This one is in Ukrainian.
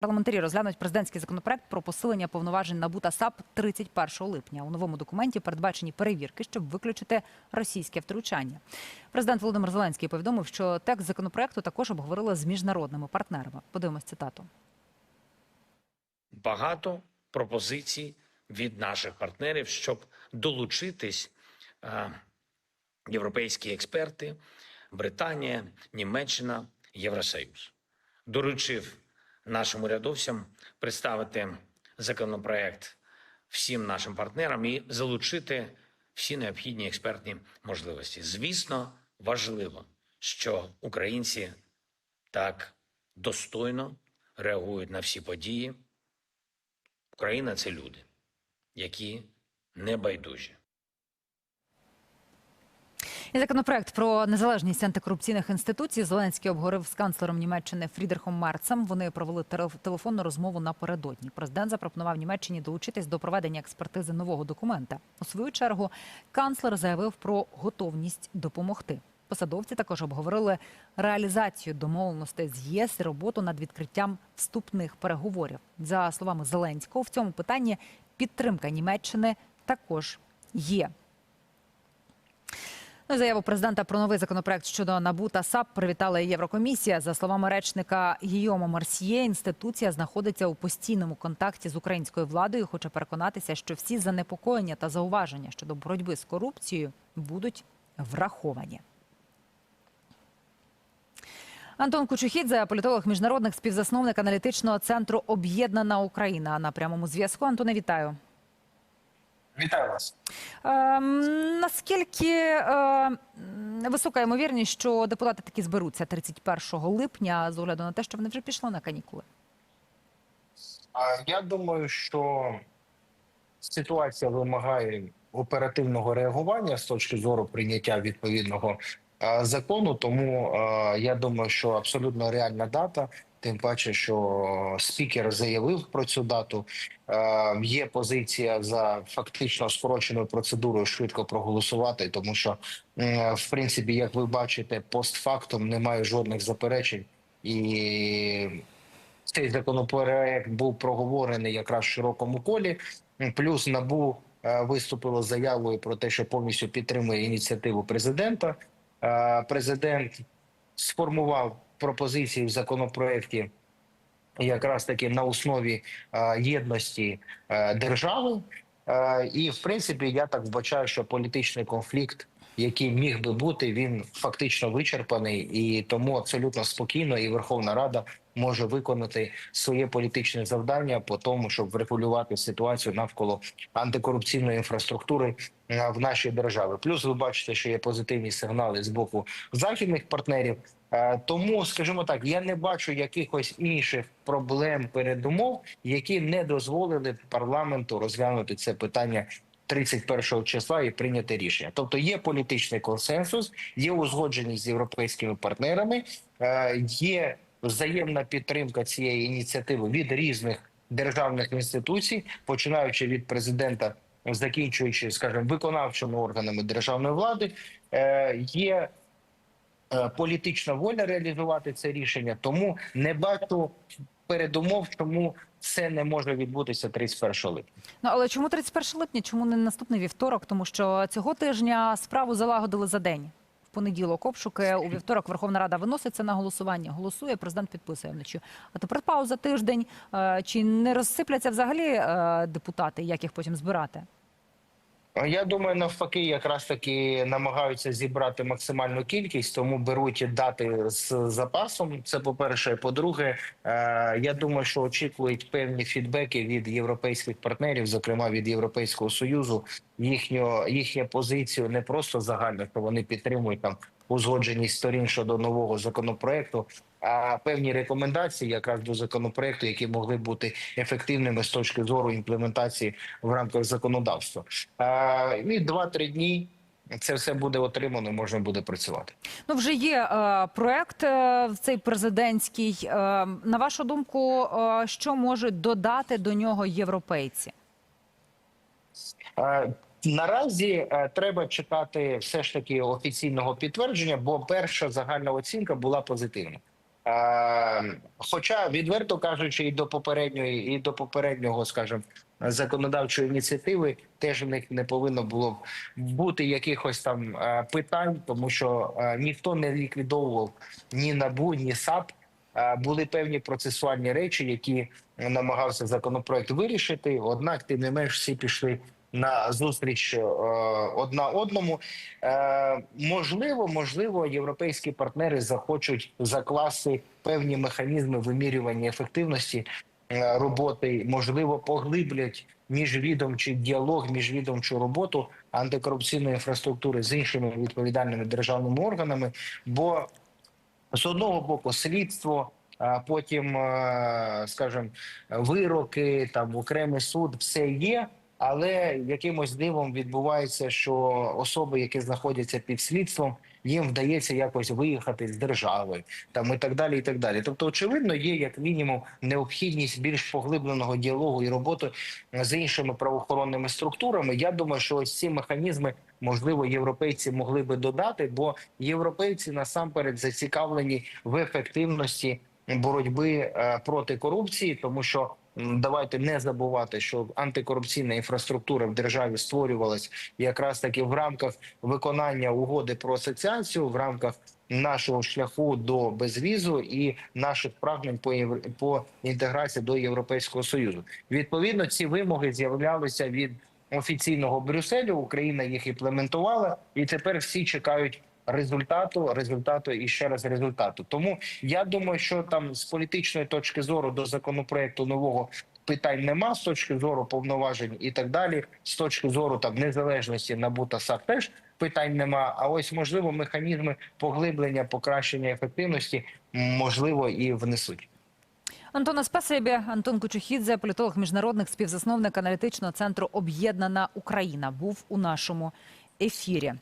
Парламентарі розглянуть президентський законопроект про посилення повноважень НАБУ та САП 31 липня. У новому документі передбачені перевірки, щоб виключити російське втручання. Президент Володимир Зеленський повідомив, що текст законопроекту також обговорили з міжнародними партнерами. Подивимось цитату. багато пропозицій від наших партнерів, щоб долучитись е, європейські експерти, Британія, Німеччина, Євросоюз. Доручив нашим урядовцям представити законопроект всім нашим партнерам і залучити всі необхідні експертні можливості. Звісно, важливо, що українці так достойно реагують на всі події. Україна це люди, які не байдужі. І законопроект про незалежність антикорупційних інституцій Зеленський обговорив з канцлером Німеччини Фрідерхом Мерцем. Вони провели телеф- телефонну розмову напередодні. Президент запропонував Німеччині долучитись до проведення експертизи нового документа. У свою чергу канцлер заявив про готовність допомогти. Посадовці також обговорили реалізацію домовленостей з ЄС і роботу над відкриттям вступних переговорів. За словами Зеленського, в цьому питанні підтримка Німеччини також є. Заяву президента про новий законопроект щодо НАБУ та САП привітала Єврокомісія. За словами речника Гійома Марсьє, інституція знаходиться у постійному контакті з українською владою. Хоче переконатися, що всі занепокоєння та зауваження щодо боротьби з корупцією будуть враховані. Антон Кучухідзе, політолог міжнародних співзасновник аналітичного центру Об'єднана Україна. На прямому зв'язку. Антоне, вітаю. Вітаю вас. Ем, наскільки е, висока ймовірність, що депутати таки зберуться 31 липня з огляду на те, що вони вже пішли на канікули? Я думаю, що ситуація вимагає оперативного реагування з точки зору прийняття відповідного е, закону. Тому е, я думаю, що абсолютно реальна дата. Тим паче, що спікер заявив про цю дату. Е, Є позиція за фактично скороченою процедурою швидко проголосувати, тому що, е, в принципі, як ви бачите, постфактум немає жодних заперечень і цей законопроект був проговорений якраз в широкому колі. Плюс набу е, виступило заявою про те, що повністю підтримує ініціативу президента. Президент сформував пропозиції в законопроекті якраз таки на основі е, єдності е, держави. Е, І в принципі, я так вбачаю, що політичний конфлікт, який міг би бути, він фактично вичерпаний, і тому абсолютно спокійно і Верховна Рада може виконати своє політичне завдання по тому, щоб врегулювати ситуацію навколо антикорупційної інфраструктури е, в нашій державі. Плюс ви бачите, що є позитивні сигнали з боку західних партнерів. Е, Тому, скажімо так, я не бачу якихось інших проблем передумов, які не дозволили парламенту розглянути це питання 31 числа і прийняти рішення. Тобто є політичний консенсус, є узгодженість з європейськими партнерами, е, є взаємна підтримка цієї ініціативи від різних державних інституцій, починаючи від президента, закінчуючи, скажімо, виконавчими органами державної влади. Е, Є політична воля реалізувати це рішення, тому не бачу передумов, чому це не може відбутися 31 липня. Ну але чому 31 липня? Чому не наступний вівторок? Тому що цього тижня справу залагодили за день. В понеділок обшуки у вівторок Верховна Рада виноситься на голосування. Голосує, президент підписує вночі. А тепер пауза тиждень. Е, Чи не розсипляться взагалі е, депутати? Як їх потім збирати? Я думаю, навпаки, якраз таки намагаються зібрати максимальну кількість, тому беруть дати з запасом. Це по перше. По-друге, е, я думаю, що очікують певні фідбеки від європейських партнерів, зокрема від Європейського союзу, їхню їхню позицію не просто загально, що вони підтримують там узгодженість сторін щодо нового законопроекту. А певні рекомендації якраз до законопроекту, які могли бути ефективними з точки зору імплементації в рамках законодавства. І два-три дні це все буде отримано, можна буде працювати. Ну, вже є е, проект е, цей президентський. Е, на вашу думку, е, що можуть додати до нього європейці? Е, Наразі е, треба чекати все ж таки офіційного підтвердження, бо перша загальна оцінка була позитивна. Е, Хоча, відверто кажучи, і до попередньої, і до попереднього, скажімо, законодавчої ініціативи теж в них не повинно було бути якихось там е, питань, тому що е, ніхто не ліквідовував ні набу, ні САП. Були певні процесуальні речі, які намагався законопроект вирішити. Однак, тим не менш, всі пішли на зустріч е, одна одному. Е, можливо, можливо, європейські партнери захочуть закласти певні механізми вимірювання ефективності е, роботи, можливо, поглиблять міжвідомчий діалог, міжвідомчу роботу антикорупційної інфраструктури з іншими відповідальними державними органами. Бо з одного боку слідство, а потім, скажімо, вироки, там окремий суд, все є. Але якимось дивом відбувається, що особи, які знаходяться під слідством, їм вдається якось виїхати з держави, там і так далі. І так далі. Тобто, очевидно, є як мінімум необхідність більш поглибленого діалогу і роботи з іншими правоохоронними структурами. Я думаю, що ось ці механізми можливо європейці могли би додати, бо європейці насамперед зацікавлені в ефективності боротьби е, проти корупції, тому що давайте не забувати, що антикорупційна інфраструктура в державі створювалась якраз таки в рамках виконання угоди про асоціацію, в рамках нашого шляху до безвізу і наших прагнень по євр- по інтеграції до європейського союзу. Відповідно, ці вимоги з'являлися від офіційного Брюсселю. Україна їх імплементувала, і тепер всі чекають результату, результату і ще раз результату. Тому я думаю, що там з політичної точки зору до законопроекту нового. Питань нема з точки зору повноважень і так далі. З точки зору там незалежності НАБУ та САП теж питань нема. А ось можливо механізми поглиблення, покращення ефективності можливо і внесуть. Антона Спасибі, Антон Кучухідзе, політолог міжнародник, співзасновник аналітичного центру Об'єднана Україна, був у нашому ефірі.